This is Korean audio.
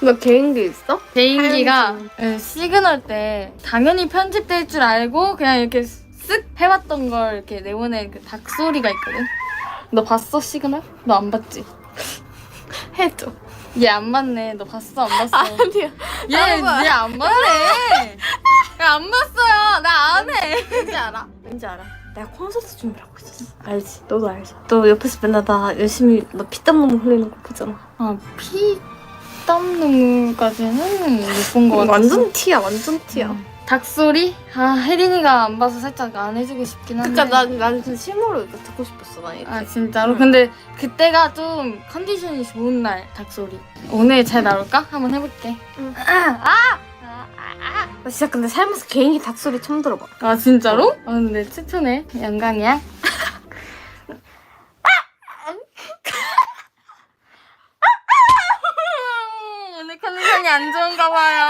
너 개인기 있어? 개인기가 예, 시그널 때 당연히 편집될 줄 알고 그냥 이렇게 쓱 해봤던 걸 이렇게 내보낸 그 닭소리가 있거든. 너 봤어 시그널? 너 안 봤지? 해줘. 얘 안 봤네. 너 봤어 안 봤어? 아니야. 나도 얘얘 안 봤네. 야, 안 봤어요. 나 안 해. 왠지 알아? 왠지 알아? 내가 콘서트 준비를 하고 있었어. 알지? 너도 알지? 너 옆에서 맨날 나 열심히 너 피땀 눈물 흘리는 거 보잖아. 아피 땀 눈물까지는 못본거 같아. 완전 티야, 완전 티야. 닭소리? 아 혜린이가 안 봐서 살짝 안 해주고 싶긴 한데. 그니까 난, 난 진짜 실물로 듣고 싶었어, 나 이렇게. 아 진짜로? 응. 근데 그때가 좀 컨디션이 좋은 날 닭소리 오늘 잘 나올까? 한번 해볼게 응. 아, 아! 나 진짜 근데 살면서 개인기 닭소리 처음 들어봐. 아 진짜로? 아 근데 추천해 영광이야 오늘 컨디션이 안 좋은가 봐요